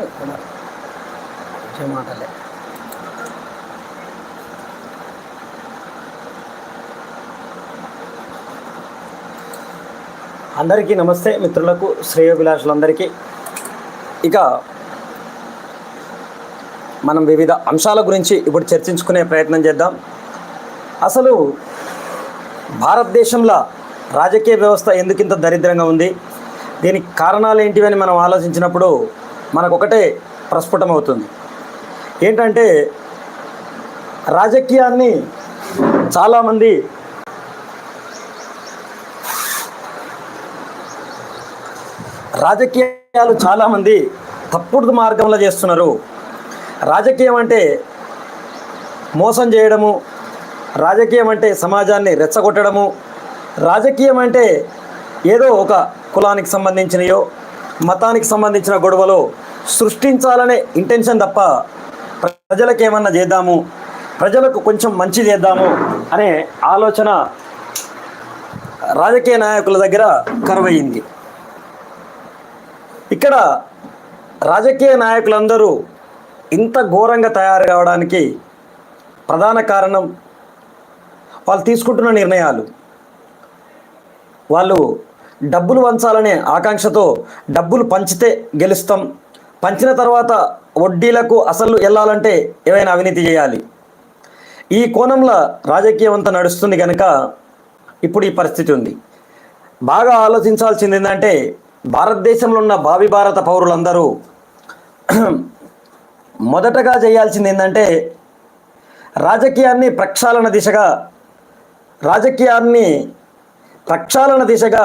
కొంచెం మాటలే. అందరికీ నమస్తే మిత్రులకు శ్రేయోభిలాషులందరికీ. ఇక మనం వివిధ అంశాల గురించి ఇప్పుడు చర్చించుకునే ప్రయత్నం చేద్దాం. అసలు భారతదేశంలో రాజకీయ వ్యవస్థ ఎందుకింత దరిద్రంగా ఉంది? దీనికి కారణాలు ఏంటివని మనం ఆలోచించినప్పుడు మనకొకటే ప్రస్ఫుటమవుతుంది. ఏంటంటే రాజకీయాన్ని చాలామంది రాజకీయాలు చాలామంది తప్పుడు మార్గంలో చేస్తున్నారు. రాజకీయం అంటే మోసం చేయడము రాజకీయం అంటే సమాజాన్ని రెచ్చగొట్టడము రాజకీయం అంటే ఏదో ఒక కులానికి సంబంధించినయో మతానికి సంబంధించిన గొడవలు సృష్టించాలనే ఇంటెన్షన్ తప్ప ప్రజలకు ఏమన్నా చేద్దాము? ప్రజలకు కొంచెం మంచి చేద్దాము అనే ఆలోచన రాజకీయ నాయకుల దగ్గర కరువయ్యింది ఇక్కడ రాజకీయ నాయకులందరూ ఇంత ఘోరంగా తయారు కావడానికి ప్రధాన కారణం వాళ్ళు తీసుకుంటున్న నిర్ణయాలు. వాళ్ళు డబ్బులు పంచాలనే ఆకాంక్షతో డబ్బులు పంచితే గెలుస్తాం. పంచిన తర్వాత వడ్డీలకు అసలు వెళ్ళాలంటే ఏమైనా అవినీతి చేయాలి. ఈ కోణంలో రాజకీయం అంతా నడుస్తుంది కనుక ఇప్పుడు ఈ పరిస్థితి ఉంది. బాగా ఆలోచించాల్సింది ఏంటంటే భారతదేశంలో ఉన్న భావి భారత పౌరులందరూ మొదటగా చేయాల్సింది ఏంటంటే రాజకీయాన్ని ప్రక్షాళన దిశగా రాజకీయాన్ని ప్రక్షాళన దిశగా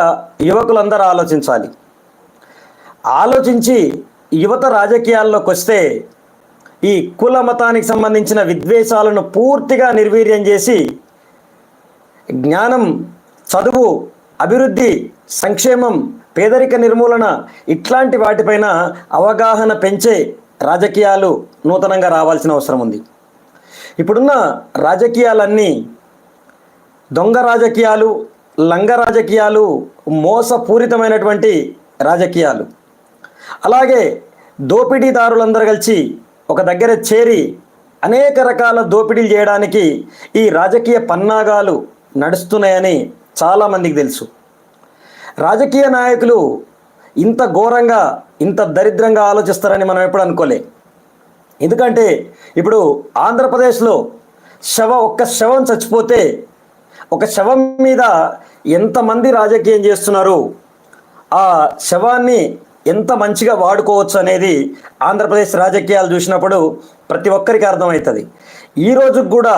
యువకులందరూ ఆలోచించాలి. ఆలోచించి యువత రాజకీయాల్లోకి వస్తే ఈ కుల మతానికి సంబంధించిన విద్వేషాలను పూర్తిగా నిర్వీర్యం చేసి జ్ఞానం చదువు అభివృద్ధి సంక్షేమం పేదరిక నిర్మూలన ఇట్లాంటి వాటిపైన అవగాహన పెంచే రాజకీయాలు నూతనంగా రావాల్సిన అవసరం ఉంది. ఇప్పుడున్న రాజకీయాలన్నీ దొంగ రాజకీయాలు లంగ రాజకీయాలు మోసపూరితమైనటువంటి రాజకీయాలు. అలాగే దోపిడీదారులందరూ కలిసి ఒక దగ్గర చేరి అనేక రకాల దోపిడీలు చేయడానికి ఈ రాజకీయ పన్నాగాలు నడుస్తున్నాయని చాలామందికి తెలుసు. రాజకీయ నాయకులు ఇంత ఘోరంగా ఇంత దరిద్రంగా ఆలోచిస్తారని మనం ఎప్పుడు అనుకోలే. ఎందుకంటే ఇప్పుడు ఆంధ్రప్రదేశ్లో శవ ఒక్క శవం చచ్చిపోతే ఒక శవం మీద ఎంతమంది రాజకీయం చేస్తున్నారు? ఆ శవాన్ని ఎంత మంచిగా వాడుకోవచ్చు అనేది ఆంధ్రప్రదేశ్ రాజకీయాలు చూసినప్పుడు ప్రతి ఒక్కరికి అర్థమవుతుంది. ఈ రోజుకి కూడా